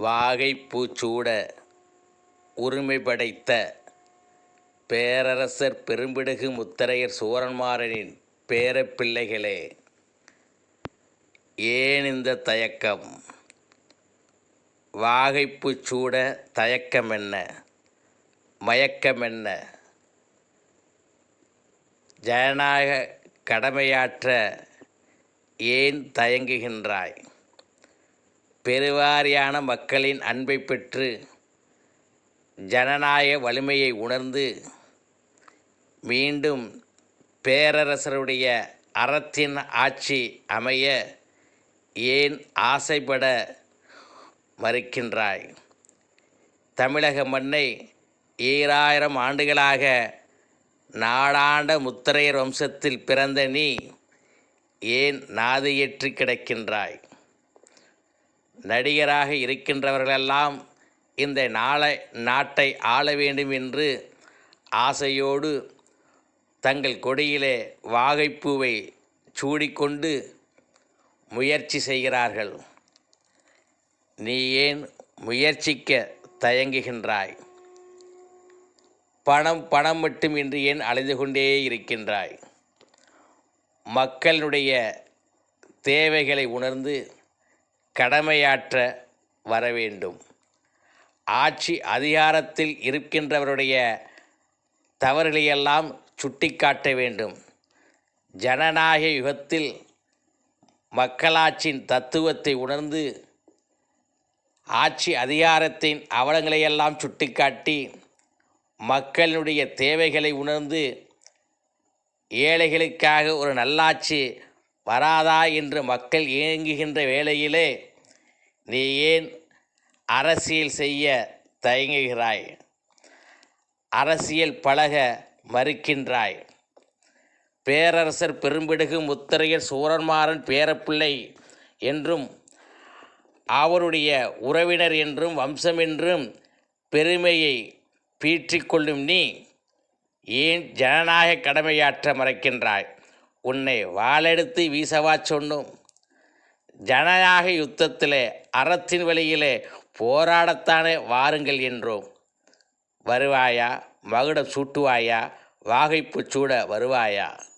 வாகைப்பூச்சூட உரிமை படைத்த பேரரசர் பெரும்பிடுகு முத்தரையர் சூரன்மாரனின் பேரப்பிள்ளைகளே ஏன் இந்த தயக்கம்? வாகைப்பூச்சூட சூட தயக்கம் என்ன மயக்கம் என்ன ஜனநாயக கடமையாற்ற ஏன் தயங்குகின்றாய்? பெருவாரியான மக்களின் அன்பை பெற்று ஜனநாயக வலிமையை உணர்ந்து மீண்டும் பேரரசருடைய அறத்தின் ஆட்சி அமைய ஏன் ஆசைப்பட மறுக்கின்றாய்? தமிழக மண்ணை ஈராயிரம் ஆண்டுகளாக நாடாண்ட முத்தரையர் வம்சத்தில் பிறந்த நீ ஏன் நாதையற்றி கிடக்கின்றாய்? நடிகராக இருக்கின்றவர்களெல்லாம் இந்த நாளை நாட்டை ஆள வேண்டும் என்று ஆசையோடு தங்கள் கொடியிலே வாகைப்பூவை சூடிக்கொண்டு முயற்சி செய்கிறார்கள். நீ ஏன் முயற்சிக்க தயங்குகின்றாய்? பணம் பணம் மட்டும் என்று ஏன் அலைந்து கொண்டே இருக்கின்றாய்? மக்களுடைய தேவைகளை உணர்ந்து கடமையாற்ற வர வேண்டும் ஆட்சி அதிகாரத்தில் இருக்கின்றவருடைய தவறுகளையெல்லாம் சுட்டிக்காட்ட வேண்டும். ஜனநாயக யுகத்தில் மக்களாட்சியின் தத்துவத்தை உணர்ந்து ஆட்சி அதிகாரத்தின் அவலங்களையெல்லாம் சுட்டிக்காட்டி மக்களுடைய தேவைகளை உணர்ந்து ஏழைகளுக்காக ஒரு நல்லாட்சி வராதா என்று மக்கள் ஏங்குகின்ற வேளையிலே நீ ஏன் அரசியல் செய்ய தயங்குகிறாய்? அரசியல் பழக மறுக்கின்றாய்? பேரரசர் பெரும்பிடுகு முத்தரையர் சூரன்மாறன் பேரப்பிள்ளை என்றும் அவருடைய உறவினர் என்றும் வம்சம் என்றும் பெருமையை பீற்றிக்கொள்ளும் நீ ஏன் ஜனநாயக கடமையாற்ற மறைக்கின்றாய்? உன்னை வாளெடுத்து வீசவா சொன்னோம். ஜனநாயக யுத்தத்திலே அறத்தின் வழியிலே போராடத்தானே வாருங்கள் என்றோம். வருவாயா? மகுடம் சூட்டுவாயா? வாகைப்பு சூட வருவாயா?